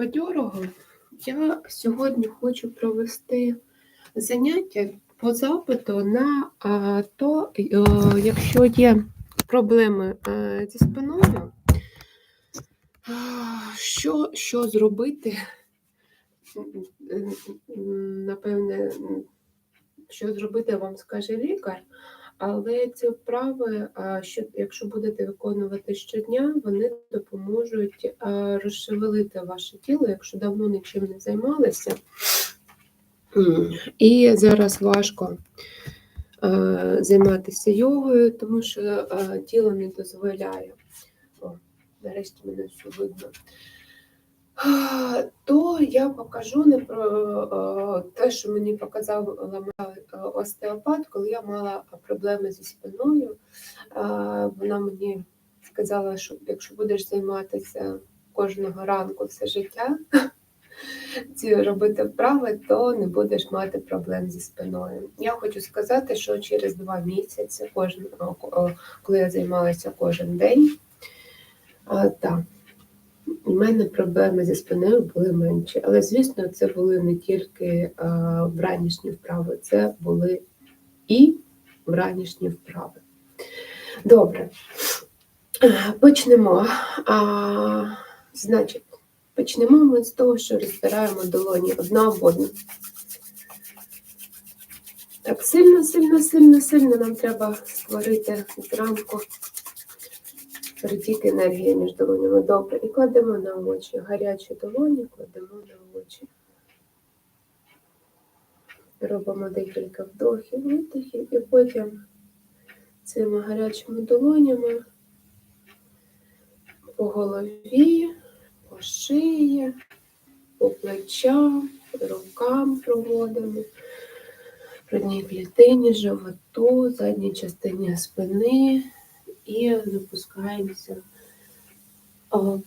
бадьорого. Я сьогодні хочу провести заняття по запиту на то, е, якщо є проблеми е, зі спиною, що, що зробити, напевне, що зробити вам скаже лікар, але ці вправи, що, якщо будете виконувати щодня, вони допоможуть розшевелити ваше тіло, якщо давно нічим не займалися. І зараз важко займатися йогою, тому що тіло не дозволяє. О, нарешті мене все видно. То я покажу не про е, те, що мені показав е, остеопат, коли я мала проблеми зі спиною. Е, Вона мені сказала, що якщо будеш займатися кожного ранку все життя, ці робити вправи, то не будеш мати проблем зі спиною. Я хочу сказати, що через два місяці, кожен, коли я займалася кожен день, так, у мене проблеми зі спиною були менші. Але, звісно, це були не тільки вранішні вправи, це були і вранішні вправи. Добре, почнемо. А, значить, Почнемо ми з того, що розтираємо долоні одна об одну. Так, сильно, сильно, сильно, сильно нам треба створити зранку перетік енергії між долонями. Добре. І кладемо на очі. Гарячі долоні кладемо на очі. Робимо декілька вдохів, видохів, і потім цими гарячими долонями по голові по шиї, по плечам, рукам проводимо, грудній клітині, животу, задній частині спини і запускаємося по,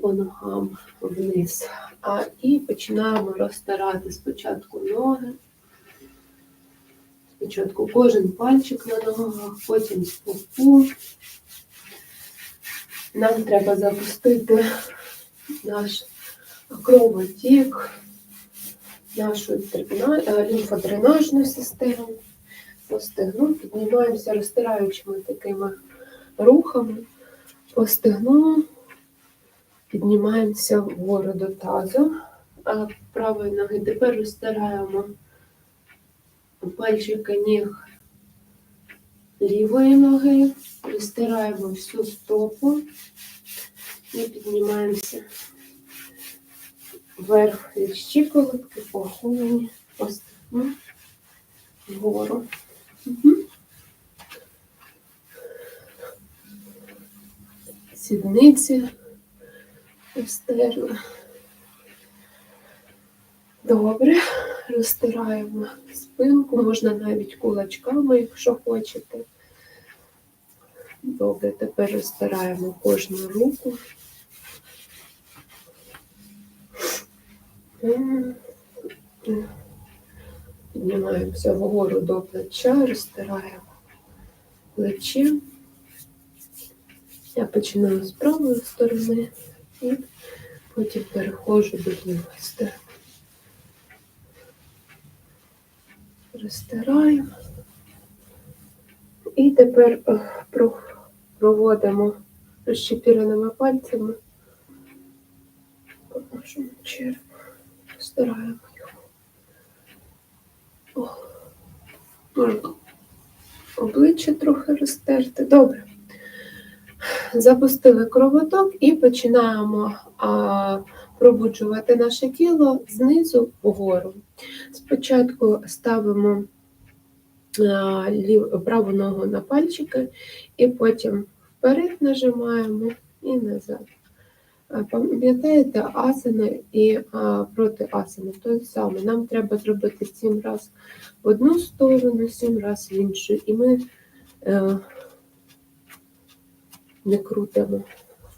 по ногам вниз. А, І починаємо розтирати спочатку ноги. Спочатку кожен пальчик на ногах, потім стопу. Нам треба запустити наш кровотік, нашу лімфодренажну систему. По стегну піднімаємося розтираючими такими рухами. По стегну піднімаємося вгору до тазу, а правої ноги тепер розтираємо пальчики ніг лівої ноги, розтираємо всю стопу і піднімаємося вверх від щиколотки, по голені, по стегну, вгору. Угу. Сідниці розтерли. Добре, розтираємо спинку, можна навіть кулачками, якщо хочете. Добре, тепер розтираємо кожну руку. Піднімаємося вгору до плеча, розтираємо плече. Я починаю з правої сторони і потім переходжу до лівої сторони. Розтираємо. І тепер е, проводимо розчепіреними пальцями по нашому черепу. Розтираємо його. О. Можна обличчя трохи розтерти. Добре. Запустили кровоток і починаємо а, пробуджувати наше тіло знизу вгору. Спочатку ставимо а, лів, праву ногу на пальчики, і потім вперед нажимаємо і назад. Пам'ятаєте, асани і а, проти асани то саме. Нам треба зробити сім разів в одну сторону, сім разів в іншу. І ми е, не крутимо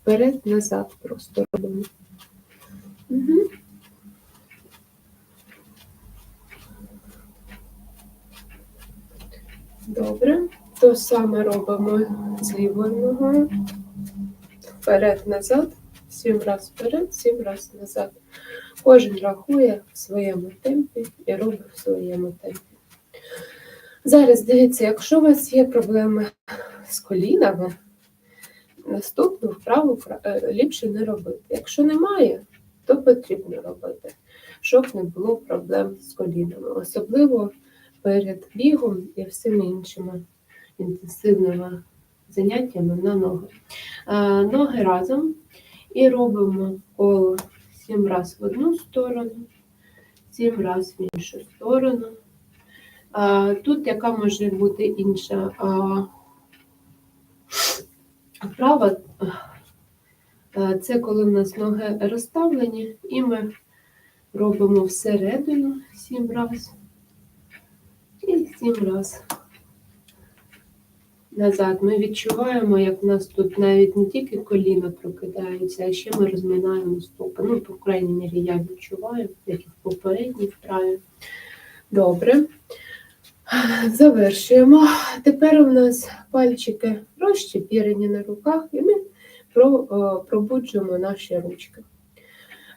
вперед-назад, просто робимо. Угу. Добре, то саме робимо з лівою ногою. Вперед-назад, Сім раз вперед, сім раз назад. Кожен рахує в своєму темпі і робить в своєму темпі. Зараз дивіться, якщо у вас є проблеми з колінами, наступну вправу е, ліпше не робити. Якщо немає, то потрібно робити, щоб не було проблем з колінами, особливо перед бігом і всіми іншими інтенсивними заняттями на ноги. Е, Ноги разом і робимо коло сім разів в одну сторону, сім разів в іншу сторону. Тут яка може бути інша вправа, це коли в нас ноги розставлені, і ми робимо всередину сім разів і сім разів назад. Ми відчуваємо, як в нас тут навіть не тільки коліна прокидаються, а ще ми розминаємо стопи. Ну, по крайній мірі, я відчуваю, як і в попередній вправі. Добре. Завершуємо. Тепер у нас пальчики розчепірені на руках, і ми пробуджуємо наші ручки.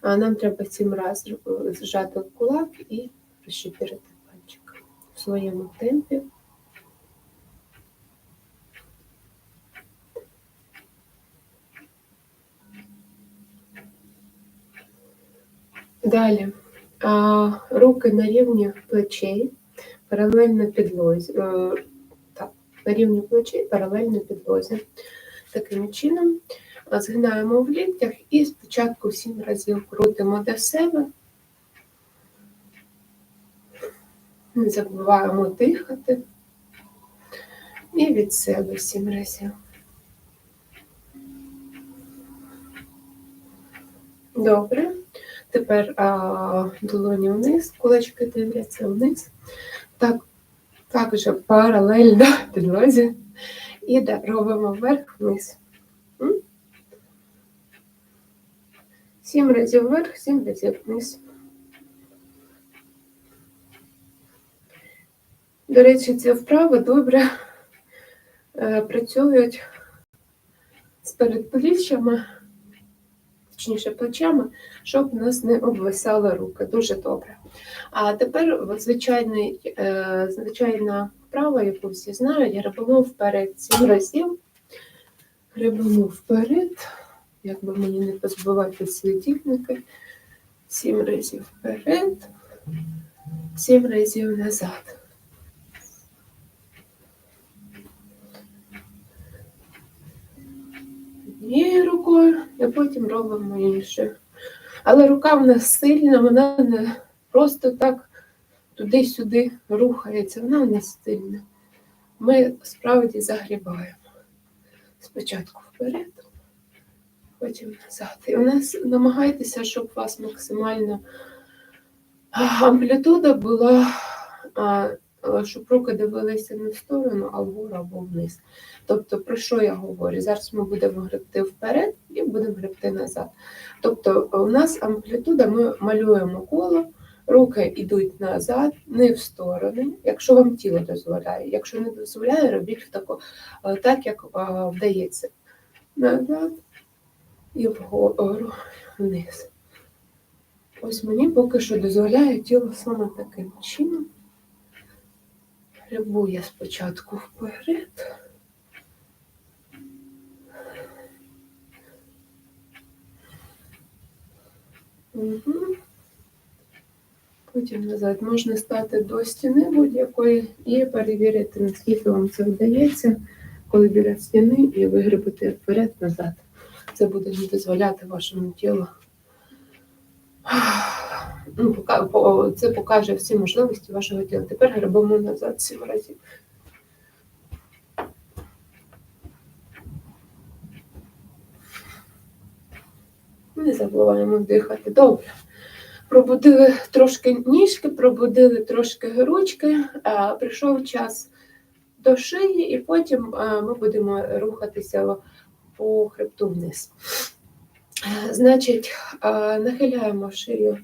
А нам треба сім разів е, зжати кулак і розчепірити пальчик в своєму темпі. Далі. Руки на рівні плечей, паралельно підлозі. Е, так, на рівні плечей, паралельно підлозі. Таким чином а, згинаємо в ліктях і спочатку сім разів крутимо до себе. Не забуваємо дихати. І від себе сім разів. Добре. Тепер а, долоні вниз, кулачки дивляться вниз. Так, також паралельно підлозі. І да, робимо вверх-вниз. Сім разів вверх, сім разів вниз. До речі, ці вправи добре е, працюють з передпліччями, точніше плечами, щоб у нас не обвисали руки. Дуже добре. А тепер звичайний, е, звичайна вправа, яку всі знають, гребемо вперед сім разів. Гребемо вперед, як би мені не позбивати світильники. Сім разів вперед, сім разів назад. Рукою, і потім робимо іншою. Але рука в нас сильна, вона не просто так туди-сюди рухається, вона не сильна. Ми справді загрібаємо. Спочатку вперед, потім назад. І у нас намагайтеся, щоб у вас максимально амплітуда була, щоб руки дивилися не в сторону, а вгору або вниз. Тобто, про що я говорю? Зараз ми будемо гребти вперед і будемо гребти назад. Тобто, у нас амплітуда, ми малюємо коло, руки йдуть назад, не в сторони, якщо вам тіло дозволяє. Якщо не дозволяє, робіть тако, е, так, як е, вдається. Назад і вгору вниз. Ось мені поки що дозволяє тіло саме таким чином. Грибу я спочатку вперед. Угу. Потім назад можна стати до стіни будь-якої і перевірити, наскільки вам це вдається, коли біля стіни і вигребати вперед-назад. Це буде не дозволяти вашому тілу. Ну, Це покаже всі можливості вашого тіла. Тепер гребемо назад сім разів. Не забуваємо дихати. Добре. Пробудили трошки ніжки, пробудили трошки ручки, прийшов час до шиї, і потім ми будемо рухатися по хребту вниз. Значить, нахиляємо шию,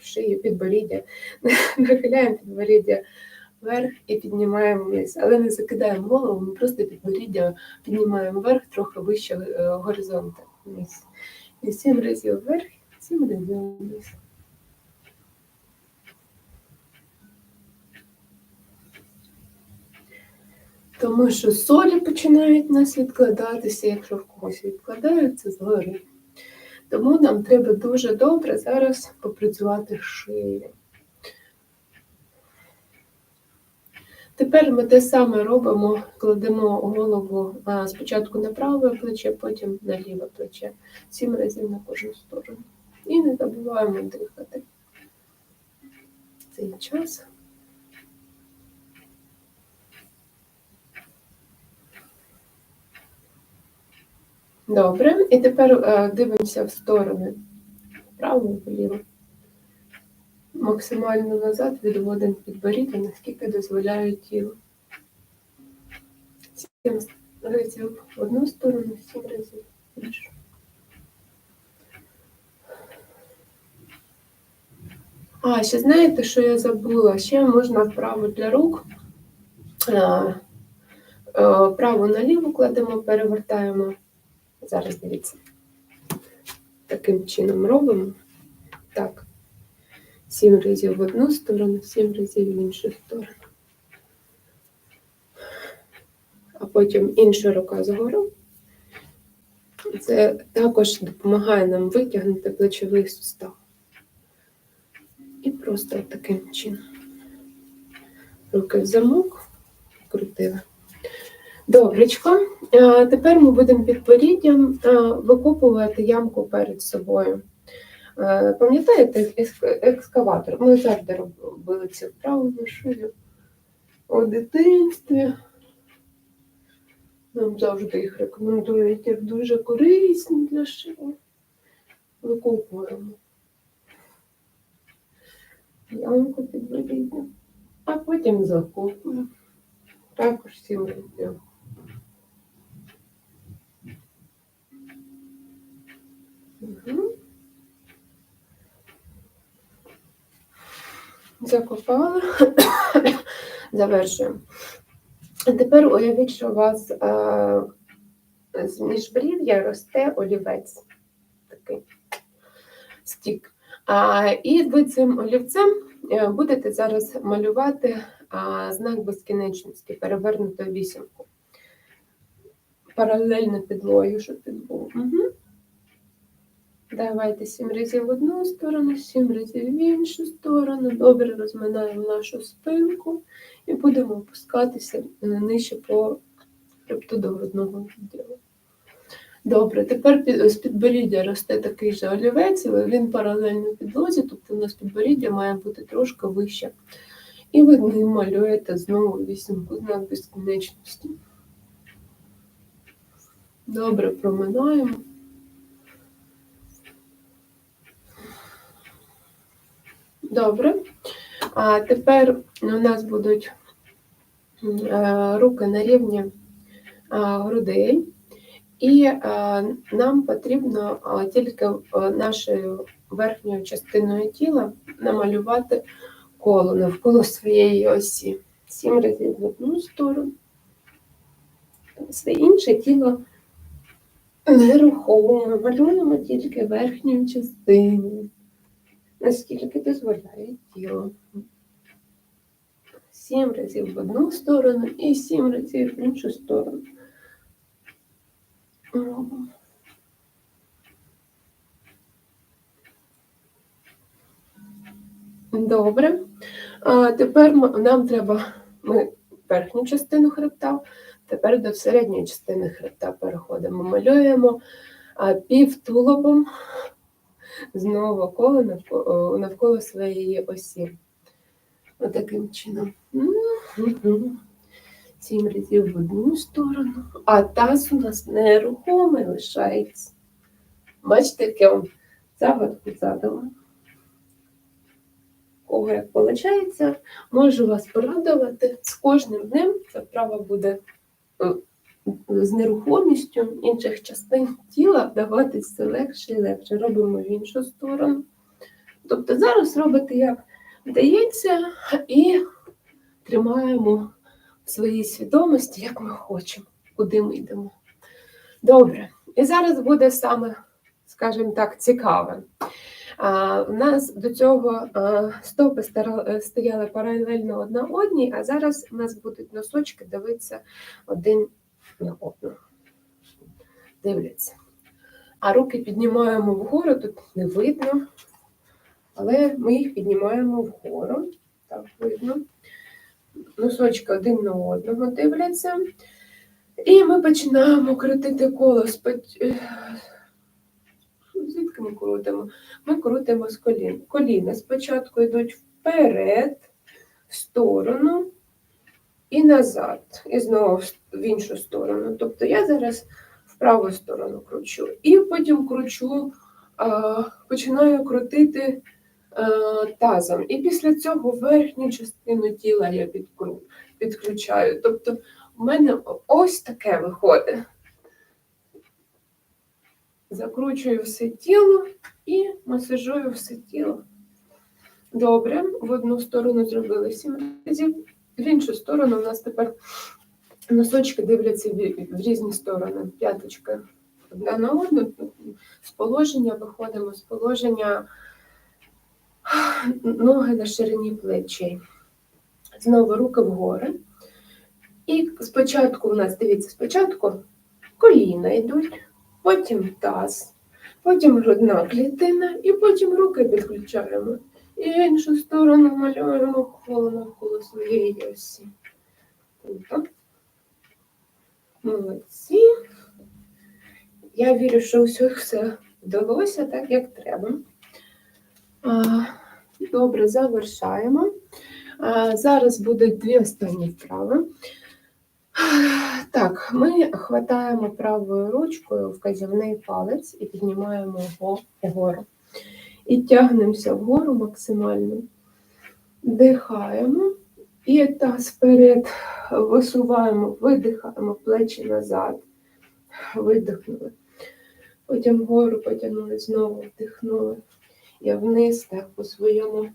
шию підборіддя, нахиляємо підборіддя вверх і піднімаємо вниз. Але не закидаємо голову, ми просто підборіддя піднімаємо вверх, трохи вище е, горизонту вниз. І сім разів вверх, сім разів вниз. Тому що солі починають нас відкладатися, якщо в когось відкладаються згори. Тому нам треба дуже добре зараз попрацювати шиєю. Тепер ми те саме робимо, кладемо голову спочатку на праве плече, потім на ліве плече. Сім разів на кожну сторону. І не забуваємо дихати. Цей час. Добре. І тепер е, дивимося в сторони. Вправо і вліво. Максимально назад відводимо підборіддя, наскільки дозволяє тіло. Сім разів в одну сторону, сім разів в іншу. А, ще знаєте, що я забула? Ще можна вправо для рук. Е, е, Право наліво кладемо, перевертаємо. Зараз дивіться. Таким чином робимо. Так. Сім разів в одну сторону, сім разів в іншу сторону. А потім інша рука згору. Це також допомагає нам витягнути плечовий сустав. І просто таким чином. Руки в замок, крутили. Добречко. Е, Тепер ми будемо підборіддям е, викопувати ямку перед собою. Е, Пам'ятаєте екскаватор? Ми завжди робили цю вправу на шию у дитинстві. Нам завжди їх рекомендують як дуже корисні для шиї. Викопуємо ямку підборіддя, а потім закопуємо. Також сім разів. Закопали. Завершуємо. Тепер уявіть, що у вас е, з міжбрів'я росте олівець. Такий стік. А, і ви цим олівцем е, будете зараз малювати а, знак безкінечності, перевернуту вісімку. Паралельно підлогі, щоб він був. Угу. Давайте сім разів в одну сторону, сім разів в іншу сторону. Добре розминаємо нашу спинку і будемо опускатися е, нижче по хребту до грудного відділу. Добре, тепер з підборіддя росте такий же олівець, але він паралельно підлозі, тобто у нас підборіддя має бути трошки вище. І ви ним малюєте знову вісімку знак безкінечності. Добре, проминаємо. Добре. А тепер у нас будуть е, руки на рівні грудей, і е, нам потрібно тільки е, нашою верхньою частиною тіла намалювати коло навколо своєї осі. Сім разів в одну сторону. Все інше тіло нерухомо. Малюємо тільки верхню частину, наскільки дозволяє тіло. Сім разів в одну сторону і сім разів в іншу сторону. Добре. А тепер нам треба ми верхню частину хребта, тепер до середньої частини хребта переходимо. Малюємо а, пів тулубом знову коло навколо, навколо своєї осі. Отаким чином. Сім разів в одну сторону, а таз у нас нерухомий лишається. Бачите, як я вам загадку задала. Кого як виходить, можу вас порадувати. З кожним днем ця вправа буде з нерухомістю інших частин тіла даватись все легше і легше. Робимо в іншу сторону. Тобто зараз робите як вдається, і тримаємо в своїй свідомості, як ми хочемо, куди ми йдемо. Добре. І зараз буде саме, скажімо так, цікаве. А, у нас до цього стопи стояли паралельно одна одній, а зараз у нас будуть носочки дивитися один на одного. Дивляться. А руки піднімаємо вгору, тут не видно, але ми їх піднімаємо вгору. Так видно. Носочки один на одного дивляться. І ми починаємо крутити коло. Е, Звідки ми крутимо? Ми крутимо з колін. Коліна спочатку йдуть вперед, в сторону і назад. І знову в- в іншу сторону. Тобто я зараз в праву сторону кручу. І потім кручу, починаю крутити тазом. І після цього верхню частину тіла я підключаю. Тобто у мене ось таке виходить. Закручую все тіло і масажую все тіло. Добре, в одну сторону зробили сім разів, в іншу сторону у нас тепер носочки дивляться в, різні сторони. П'яточка одна на одну. З положення виходимо з положення ноги на ширині плечей. Знову руки вгори. І спочатку у нас, дивіться, спочатку коліна йдуть, потім таз, потім грудна клітина, і потім руки підключаємо. І іншу сторону малюємо коло навколо своєї осі. Круто. Молодці. Я вірю, що у все вдалося так, як треба. Добре, завершаємо. Зараз будуть дві останні вправи. Так, ми хватаємо правою ручкою вказівний палець і піднімаємо його вгору. І тягнемося вгору максимально. Дихаємо і таз вперед висуваємо, видихаємо плечі назад, видихнули. Потім вгору потягнули, знову вдихнули. І вниз так по своєму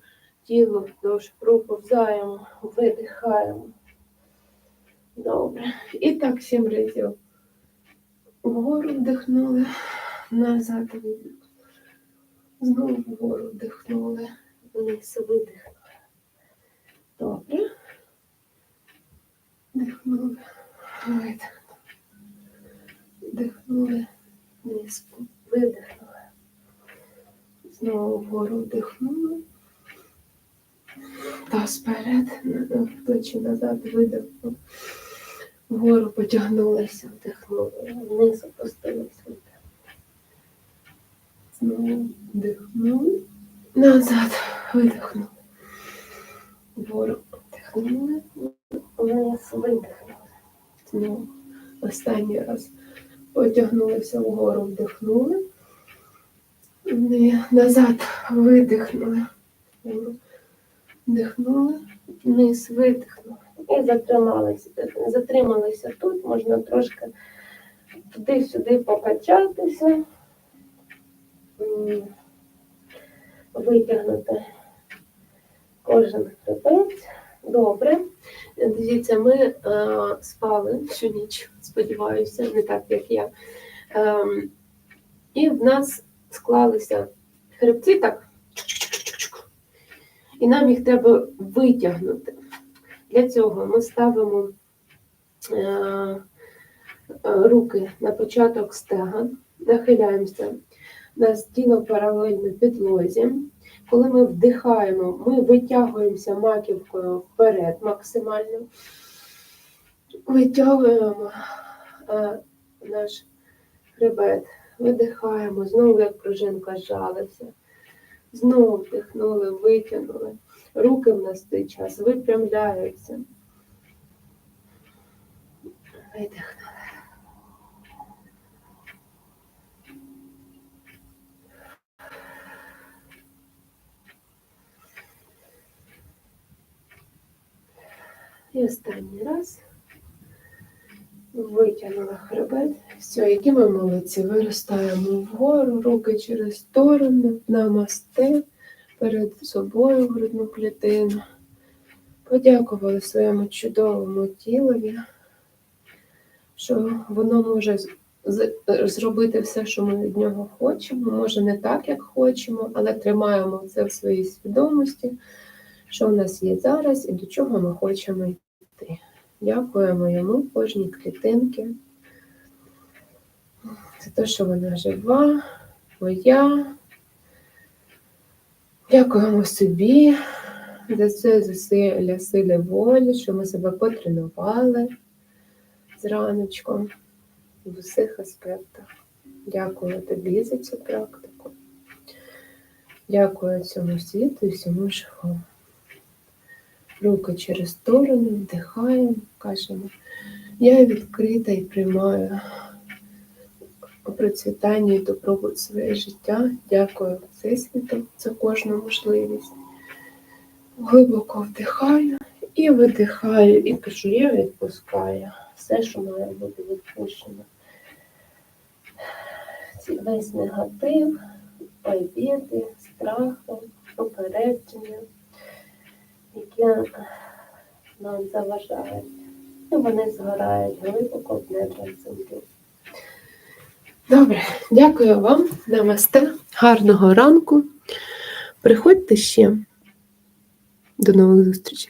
тілу вдовж проповзаємо, видихаємо. Добре. І так сім разів. Вгору вдихнули, назад видихнули. Знову вгору вдихнули, вниз видихнули. Добре. Вдихнули, видихнули. Вдихнули, вниз видихнули. Знову вгору вдихнули. Таз вперед, плечі назад видихнули. Вгору потягнулися, вдихнули, вниз опустилися. Знову вдихнули, назад. Видихнули. Вгору. Вдихнули, вниз. Видихнули. Знову. Останній раз. Потягнулися вгору, вдихнули. Назад. Видихнули. Вдихнули, вниз. Видихнули. І затрималися. Затрималися тут, можна трошки туди-сюди покачатися, витягнути кожен хребець. Добре. Дивіться, ми е, спали всю ніч, сподіваюся, не так, як я. Ем, і в нас склалися хребці так. І нам їх треба витягнути. Для цього ми ставимо е, е, руки на початок стегон, нахиляємося на тіло паралельно підлозі. Коли ми вдихаємо, ми витягуємося маківкою вперед максимально. Витягуємо е, наш хребет, видихаємо, знову як пружинка зжалася. Знову вдихнули, витягнули. Руки в нас цей час випрямляються. Видихнули. І останній раз. Витягнула хребет. Все, які ми молодці. Виростаємо вгору, руки через сторону, намасте перед собою грудну клітину. подякували своєму чудовому тілові, що воно може зробити все, що ми від нього хочемо. Може, не так, як хочемо, але тримаємо це в своїй свідомості, що в нас є зараз і до чого ми хочемо йти. Дякуємо йому кожній клітинці. За те, що вона жива, моя. Дякуємо собі за це зусилля сили волі, що ми себе потренували зраночком в усіх аспектах. Дякую тобі за цю практику. Дякую цьому світу і всьому живому. Руки через сторону, вдихаємо, кажемо. Я відкрита і приймаю процвітання і добробут своє життя. Дякую Всесвіту за кожну можливість. Глибоко вдихаю і видихаю, і кажу, я відпускаю все, що має бути відпущено. Весь негатив, обіди, страхи, попередження, які нам заважають. І вони згорають глибоко в небо землі. Добре, дякую вам. Намасте. Гарного ранку. Приходьте ще. До нових зустрічей.